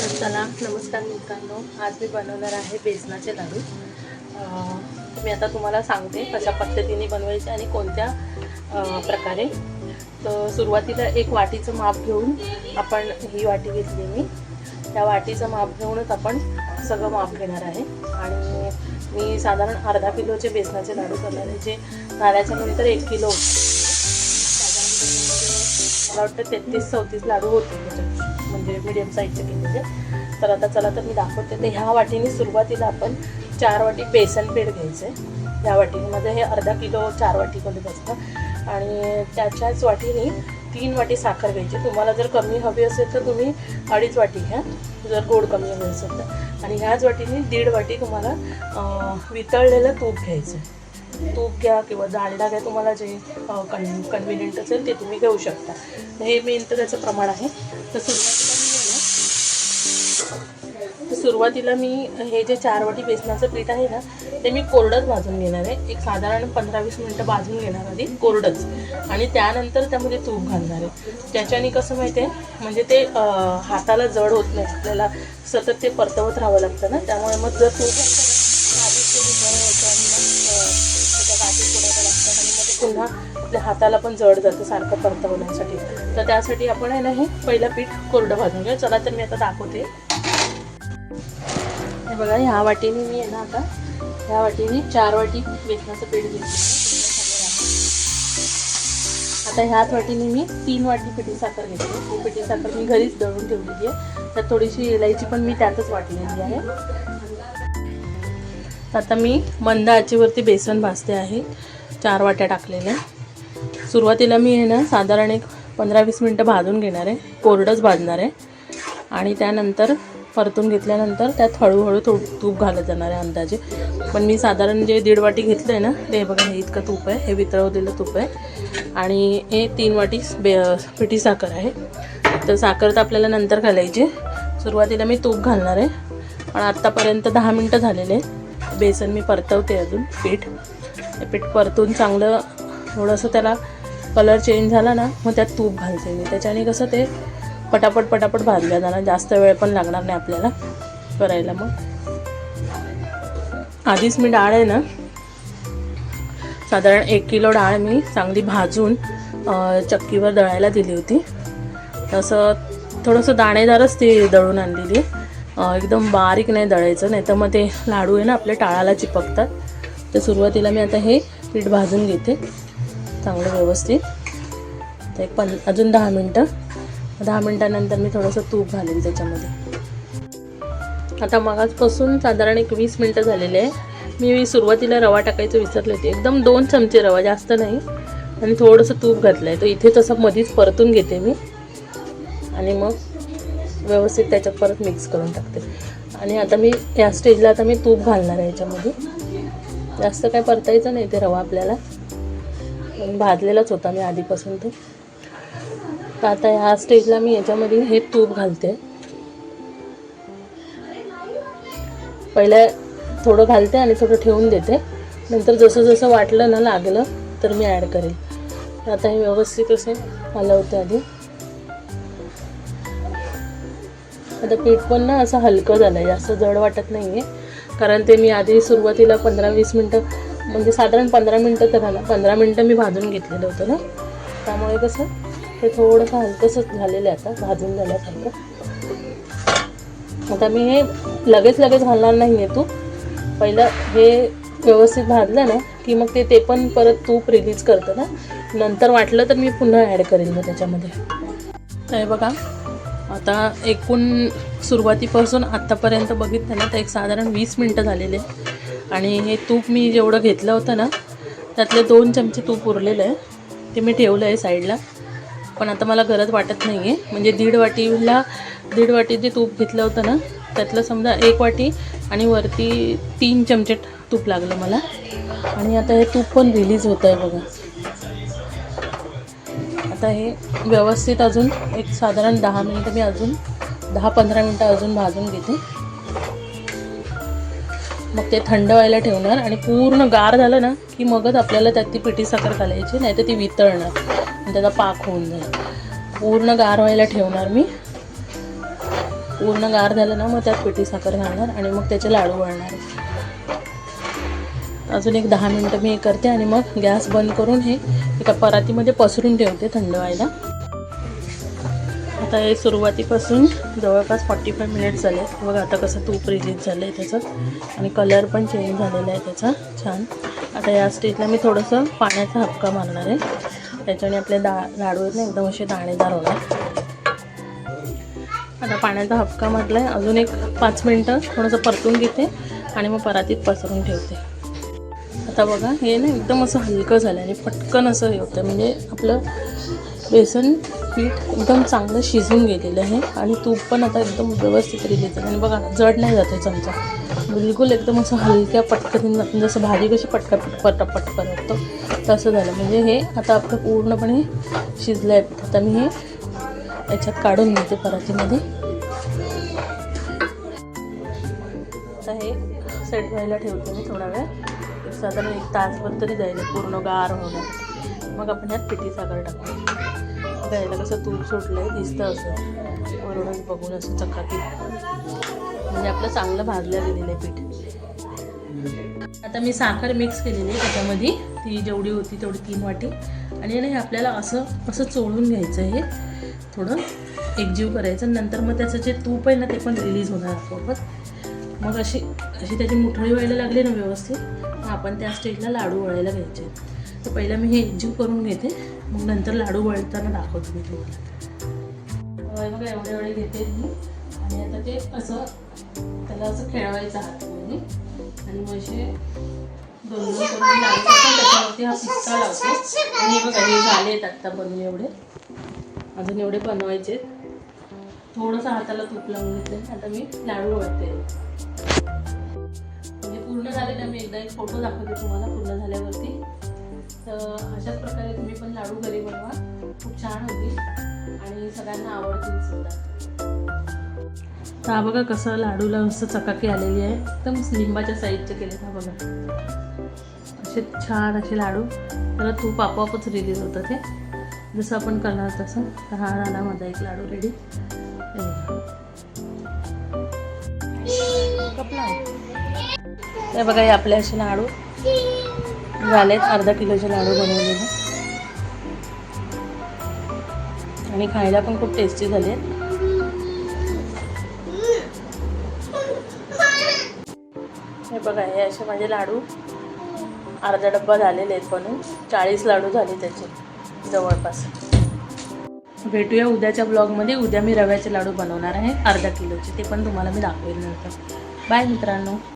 तर चला नमस्कार मित्रांनो. आज मी बनवणार आहे बेसनाचे लाडू. मी आता तुम्हाला सांगते कशा पद्धतीने बनवायचे आणि कोणत्या प्रकारे. तर सुरुवातीला एक वाटीचं माप घेऊन आपण ही वाटी घेतली मी. त्या वाटीचं माप घेऊनच आपण सगळं माप घेणार आहे. आणि मी साधारण अर्धा किलोचे बेसनाचे लाडू करणार आहे जे नाण्याच्या नंतर एक किलो. होतं. मला वाटतं तेहतीस चौतीस लाडू होते त्याच्यात म्हणजे मिडियम साईजचे केलेले तर आता चला तर मी दाखवते. तर ह्या वाटीने सुरुवातीला आपण चार वाटी बेसन पीठ घ्यायचं. आहे ह्या वाटीमध्ये हे अर्धा किलो चार वाटीमध्ये बसतं आणि त्याच्याच वाटीने तीन वाटी साखर घ्यायची. तुम्हाला जर कमी हवी असेल तर तुम्ही अडीच वाटी घ्या. जर गोड कमी हवी असेल तर. आणि ह्याच वाटीने दीड वाटी तुम्हाला वितळलेलं तूप घ्यायचं आहे. तूप घ्या किंवा डालडा घ्या. तुम्हाला जे कन कन्व्हिनियंट असेल ते तुम्ही घेऊ शकता. हे मेन तर त्याचं प्रमाण आहे. तर सुरुवात सुरुवातीला मी हे जे चारवटी बेसनाचं पीठ आहे ना ते मी कोरडंच भाजून घेणार आहे. एक साधारण पंधरा वीस मिनटं भाजून घेणार आधी कोरडंच. आणि त्यानंतर त्यामध्ये तूप घालणार आहे. त्याच्याने कसं माहिती आहे म्हणजे ते हाताला जड होत नाही. आपल्याला सतत ते परतवत राहावं लागतं ना. त्यामुळे मग जर तूप ते मग आणि मग ते पुन्हा आपल्या हाताला पण जड जातं सारखं परतवण्यासाठी. तर त्यासाठी आपण आहे ना हे पहिलं पीठ कोरडं भाजून घेऊ. चला तर मी आता दाखवते. हे बघा ह्या वाटीने मी आहे ना आता ह्या वाटीने चार वाटी बेसनाचं पीठ घेतलं. आता ह्याच वाटीने मी तीन वाटी पिठी साखर घेतली. ही पिठी साखर मी घरीच दळून ठेवलेली आहे. तर थोडीशी इलायची पण मी त्यातच वाटलेली आहे. आता मी मंद आचेवरती बेसन भाजते आहे. चार वाट्या टाकलेल्या. सुरुवातीला मी आहे ना साधारण एक पंधरा वीस मिनटं भाजून घेणार आहे. कोरडंच भाजणार आहे. आणि त्यानंतर परतून घेतल्यानंतर त्यात हळूहळू थो तूप घालत जाणार आहे अंदाजे. पण मी साधारण जे दीड वाटी घेतलं आहे ना ते बघा हे इतकं तूप आहे हे वितळवलेलं तूप आहे. आणि हे तीन वाटी बे पिठी साखर आहे. तर साखर तर आपल्याला नंतर घालायची. सुरुवातीला मी तूप घालणार आहे. पण आत्तापर्यंत दहा मिनटं झालेले आहे. बेसन मी परतवते अजून पीठ. ते पीठ परतून चांगलं थोडंसं त्याला कलर चेंज झाला ना मग त्यात तूप घालते मी. त्याच्याने कसं ते पटापट पटापट भाजल्या जाणार. जास्त वेळ पण लागणार नाही आपल्याला करायला मग. आधीच मी डाळ आहे ना साधारण एक किलो डाळ मी चांगली भाजून चक्कीवर दळायला दिली होती. तसं थोडंसं दाणेदारच ती दळून आणलेली. एकदम बारीक नाही दळायचं नाही तर मग ते लाडू आहे ना आपल्या टाळाला चिपकतात. तर सुरुवातीला मी आता हे पीठ भाजून घेते चांगलं व्यवस्थित. तर एक पं अजून दहा मिनटं. दहा मिनटानंतर मी थोडंसं तूप घालेन त्याच्यामध्ये. आता मगाचपासून साधारण एक वीस मिनटं झालेले आहे. मी सुरुवातीला रवा टाकायचं विसरले होते. एकदम दोन चमचे रवा जास्त नाही. आणि थोडंसं तूप घातलं आहे तो इथे तसं मधीच परतून घेते मी. आणि मग व्यवस्थित त्याच्यात परत मिक्स करून टाकते. आणि आता मी या स्टेजला आता मी तूप घालणार आहे याच्यामध्ये. जास्त काय परतायचं नाही ते रवा आपल्याला. भाजलेलाच होता मी आधीपासून तो. तर आता ह्या स्टेजला मी याच्यामध्ये हे तूप घालते. पहिल्या थोडं घालते आणि थोडं ठेवून देते. नंतर जसं जसं वाटलं ना लागलं तर मी ॲड करेल. तर आता हे व्यवस्थित असे हलवते आधी. आता पीठ पण ना असं हलकं झालं आहे जास्त जड वाटत नाही आहे कारण ते मी आधी सुरुवातीला पंधरा वीस मिनटं म्हणजे साधारण पंधरा मिनटं तर झालं. पंधरा मिनटं मी भाजून घेतलेलं होतं ना. त्यामुळे कसं हे थोडंसं हलकंसंच झालेलं आहे आता भाजून झाल्यासारखं. आता मी हे लगेच लगेच घालणार नाही आहे तूप. पहिलं हे व्यवस्थित भाजलं ना की मग ते ते पण परत तूप रिलीज करतं ना. नंतर वाटलं तर मी पुन्हा ॲड करेन मग त्याच्यामध्ये. तर हे बघा आता एकूण सुरुवातीपासून आत्तापर्यंत बघितलं ना तर एक साधारण वीस मिनटं झालेले. आणि हे तूप मी जेवढं घेतलं होतं ना त्यातले दोन चमचे तूप उरलेलं आहे. ते मी ठेवलं आहे साईडला. पण आता मला गरज वाटत नाही आहे म्हणजे दीड वाटीला दीड वाटी जे तूप घेतलं होतं ना त्यातलं समजा एक वाटी आणि वरती तीन चमचे तूप लागलं मला. आणि आता हे तूप पण रिलीज होतं आहे बघा. आता हे व्यवस्थित अजून एक साधारण दहा मिनटं मी अजून दहा पंधरा मिनटं अजून भाजून घेते. मग ते थंड व्हायला ठेवणार आणि पूर्ण गार झालं ना की मगच आपल्याला त्यात ती पिठी साखर घालायची नाही तर ती वितळणार. त्याचा पाक होऊन जाईल पूर्ण गार व्हायला ठेवणार मी. पूर्ण गार झालं ना मग त्यात पिठी साखर घालणार आणि मग त्याचे लाडू वळणार. अजून एक दहा मिनटं मी हे करते आणि मग गॅस बंद करून हे एका परातीमध्ये पसरून ठेवते थंड व्हायला. आता हे सुरुवातीपासून जवळपास फॉर्टी फाय मिनिट्स झाले. मग आता कसं तूप रिलीज झालं आहे त्याचं. आणि कलर पण चेंज झालेला आहे त्याचा. छान. आता या स्टेजला मी थोडंसं पाण्याचा हपका मारणार आहे. त्याच्याने आपले दा लाडू आहेत ना एकदम असे दाणेदार होणार. आता पाण्याचा हपका मारला आहे अजून एक पाच मिनटं थोडंसं परतून घेते आणि मग परातीत पसरून ठेवते. आता बघा हे ना एकदम असं हलकं झालं आणि पटकन असं हे होतं म्हणजे आपलं बेसन पीठ एकदम चांगलं शिजून गेलेलं आहे आणि तूप पण आता एकदम व्यवस्थित रिलीज आणि बघा जड नाही जाते चमचा. बिलकुल एकदम असं हलक्या पटकन म्हणजे जसं भाजी कशी पटकन पट पट करतो असं झालं. म्हणजे हे आता आपलं पूर्णपणे शिजलं आहे आता मी हे याच्यात काढून घेते परातीमध्ये. आता हे सेट व्हायला ठेवते मी थोडा वेळ. साधारण एक तासभर तरी जाईल पूर्ण गार होणार मग आपण ह्यात पिठी साखर टाकू द्यायला कसं तूप सुटलं आहे दिसतं असं. वरूनच बघून असं चकाकी. म्हणजे आपलं चांगलं भाजलं गेलेलं आहे पीठ. आता मी साखर मिक्स केलेली आहे त्याच्यामध्ये. ती जेवढी होती तेवढी तीन वाटी. आणि नाही आपल्याला असं असं चोळून घ्यायचं हे थोडं एकजीव करायचं. नंतर मग त्याचं जे तूप आहे ना ते पण रिलीज होणार आपोआपच. मग अशी अशी त्याची मुठळी व्हायला लागली ना व्यवस्थित मग आपण त्या स्टेजला लाडू वळायला घ्यायचे. तर पहिला मी हे एकजीव करून घेते. मग नंतर लाडू वळताना दाखवतो मी तुम्हाला. अं, एवढे एवढे घेते मी. आणि आता ते असं त्याला असं खेळवायचं हात आणि मग असे दोन दोन करून त्याच्यावरती हा पिस्ता लावते. आणि बघा हे झाले आहेत आत्ता बनवून एवढे. अजून एवढे बनवायचे थोडंसं हाताला तूप लावून घेते. आता मी लाडू वळते म्हणजे पूर्ण झाले ना मी एकदा एक फोटो दाखवते तुम्हाला पूर्ण झाल्यावरती. तर अशाच प्रकारे तुम्ही पण लाडू घरी बनवा. खूप छान होतील. आणि सगळ्यांना आवडतील सुद्धा. हा बघा कसं लाडूला असं चकाकी आलेली आहे. एकदम लिंबाच्या साईजचे केले हा बघा. असे छान असे लाडू. त्याला तूप आपोआपच रिलीज होतं ते. जसं आपण करणार तसं. तर हा झाला माझा एक लाडू रेडी हे बघा. हे आपले असे लाडू. झालेत अर्धा किलोचे लाडू बनवलेले. आणि खायला पण खूप टेस्टी झाले हे बघा हे असे माझे लाडू. अर्धा डब्बा झालेले आहेत बनून. चाळीस लाडू झाले त्याचे जवळपास. भेटूया उद्याच्या ब्लॉगमध्ये. उद्या मी रव्याचे लाडू बनवणार आहे अर्धा किलोचे. ते पण तुम्हाला मी दाखवेल नंतर. बाय मित्रांनो.